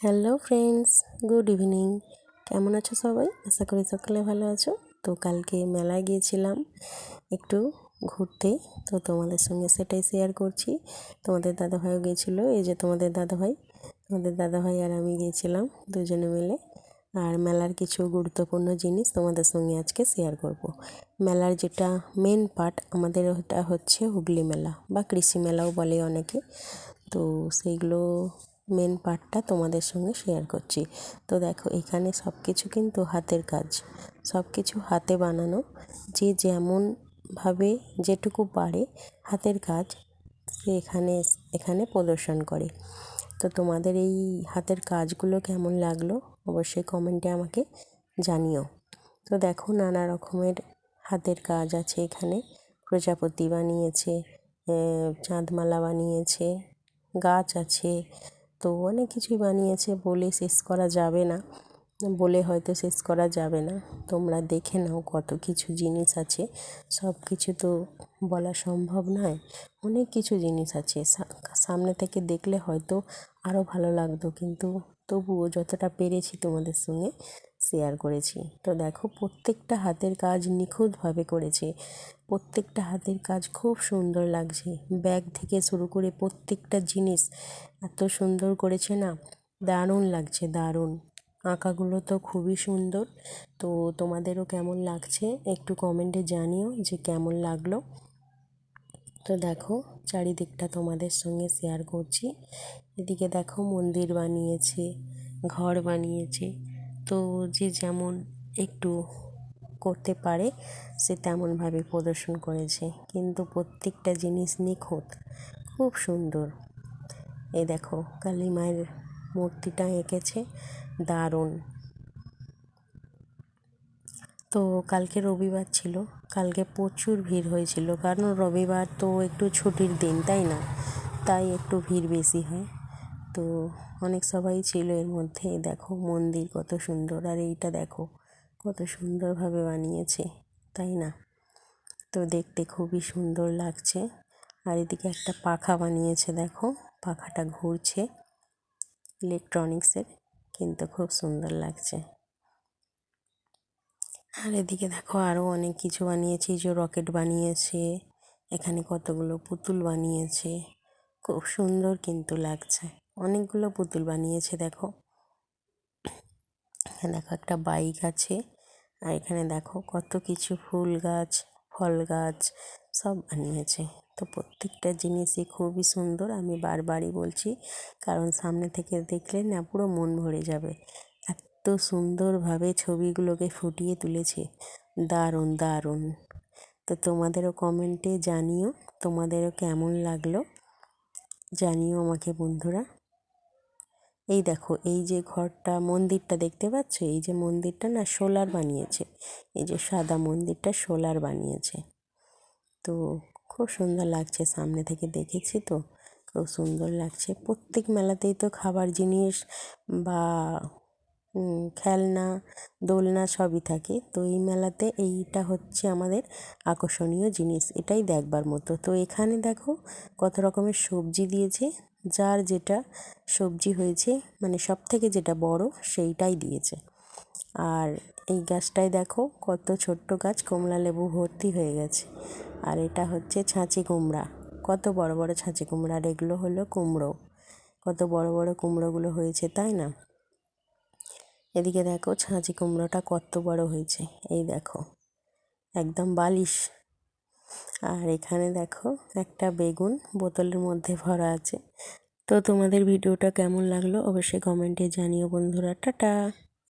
Hello friends, good evening. কেমন আছো সবাই? আশা করি সকালে ভালো আছো। তো কালকে মেলায় গিয়েছিলাম একটু ঘুরতে, তো তোমাদের সঙ্গে সেটাই শেয়ার করছি। তোমাদের দাদাভাইও গিয়েছিল, এই যে তোমাদের দাদাভাই। তোমাদের দাদাভাই আর আমি গিয়েছিলাম দুজনে মিলে। আর মেলার কিছু গুরুত্বপূর্ণ জিনিস তোমাদের সঙ্গে আজকে শেয়ার করব। মেলার যেটা মেন পার্ট আমাদের ওটা হচ্ছে হুগলি মেলা, বা কৃষি মেলাও বলে অনেকে। তো সেইগুলো মেন পার্টটা তোমাদের সঙ্গে শেয়ার করছি। তো দেখো, এখানে সব কিছু কিন্তু হাতের কাজ। সব কিছু হাতে বানানো, যে যেমনভাবে যেটুকু পারে হাতের কাজ সে এখানে এখানে প্রদর্শন করে। তো তোমাদের এই হাতের কাজগুলো কেমন লাগল অবশ্যই কমেন্টে আমাকে জানিও। তো দেখো, নানা রকমের হাতের কাজ আছে এখানে। প্রজাপতি বানিয়েছে চাঁদমালা বানিয়েছে, গাছ আছে তো অনেক কিছুই বানিয়েছে, বলে শেষ করা যাবে না। বলে হয়তো শেষ করা যাবে না। তোমরা দেখে নাও কত কিছু জিনিস আছে। সব কিছু তো বলা সম্ভব নয়। অনেক কিছু জিনিস আছে। সামনে থেকে দেখলে হয়তো আরও ভালো লাগতো। কিন্তু তবুও যতটা পেরেছি তোমাদের সঙ্গে শেয়ার করেছি। তো দেখো, প্রত্যেকটা হাতের কাজ নিখুঁতভাবে করেছে। প্রত্যেকটা হাতের কাজ খুব সুন্দর লাগছে। ব্যাগ থেকে শুরু করে প্রত্যেকটা জিনিস এত সুন্দর করেছে না? দারুণ লাগছে, দারুণ। আঁকাগুলো তো খুবই সুন্দর। তো তোমাদেরও কেমন লাগছে? একটু কমেন্টে জানিও যে কেমন লাগল। তো দেখো, চারিদিকটা তোমাদের সঙ্গে শেয়ার করছি। এদিকে দেখো, মন্দির বানিয়েছে, ঘর বানিয়েছে। তো যে যেমন একটু করতে পারে, সে তেমনভাবে প্রদর্শন করেছে। কিন্তু প্রত্যেকটা জিনিস নিখুঁত, খুব সুন্দর। এ দেখো, কালী মায়ের মূর্তিটা এঁকেছে, দারুণ। তো কালকে রবিবার ছিল, কালকে প্রচুর ভিড় হয়েছিল। কারণ রবিবার তো একটু ছুটির দিন, তাই না? তাই একটু ভিড় বেশি হয়। তো অনেক সবাই ছিল এর মধ্যে। দেখো মন্দির কত সুন্দর, আর এইটা দেখো কত সুন্দরভাবে বানিয়েছে, তাই না? তো দেখতে খুবই সুন্দর লাগছে। আর এদিকে একটা পাখা বানিয়েছে, দেখো পাখাটা ঘুরছে ইলেকট্রনিক্সের, কিন্তু খুব সুন্দর লাগছে। আর এদিকে দেখো আরও অনেক কিছু বানিয়েছি যে রকেট বানিয়েছে, এখানে কতগুলো পুতুল বানিয়েছে, খুব সুন্দর কিন্তু লাগছে। অনেকগুলো পুতুল বানিয়েছে, দেখো। দেখো একটা বাইক আছে, আর এখানে দেখো কত কিছু ফুল গাছ, ফল গাছ সব বানিয়েছে। তো প্রত্যেকটা জিনিসই খুবই সুন্দর, আমি বারবারই বলছি, কারণ সামনে থেকে দেখলে না পুরো মন ভরে যাবে। এত সুন্দরভাবে ছবিগুলোকে ফুটিয়ে তুলেছে। দারুণ দারুণ। তো তোমাদেরও কমেন্টে জানিও, তোমাদেরও কেমন লাগল? জানিও আমাকে বন্ধুরা। এই দেখো, এই যে ঘরটা, মন্দিরটা দেখতে পাচ্ছ? এই যে মন্দিরটা না সোলার বানিয়েছে। এই যে সাদা মন্দিরটা সোলার বানিয়েছে। তো খুব সুন্দর লাগছে সামনে থেকে দেখেছি তো। খুব সুন্দর লাগছে। প্রত্যেক মেলাতেই তো খাবার জিনিস বা খেলনা, দোলনা সবই থাকে। তো এই মেলাতে এইটা হচ্ছে আমাদের আকর্ষণীয় জিনিস। এটাই দেখবার মতো। তো এখানে দেখো কত রকমের সবজি দিয়েছে। যার যেটা সবজি হয়েছে মানে সব থেকে যেটা বড় সেইটাই দিয়েছে। আর এই গাছটায় দেখো কত ছোট্ট গাছ, কমলা লেবু ভর্তি হয়ে গেছে। আর এটা হচ্ছে ছাঁচি কুমড়া। কত বড় বড় ছাঁচি কুমড়া, আর এগুলো হলো কুমড়ো। কত বড় বড় কুমড়োগুলো হয়েছে, তাই না? এদিকে দেখো ছাঁচি কুমড়োটা কত বড় হয়েছে। এই দেখো, একদম বালিশ। আর এখানে দেখো একটা বেগুন বোতলের মধ্যে ভরা আছে। তো তোমাদের ভিডিওটা কেমন লাগল অবশ্যই কমেন্টে জানিও বন্ধুরা। টাটা!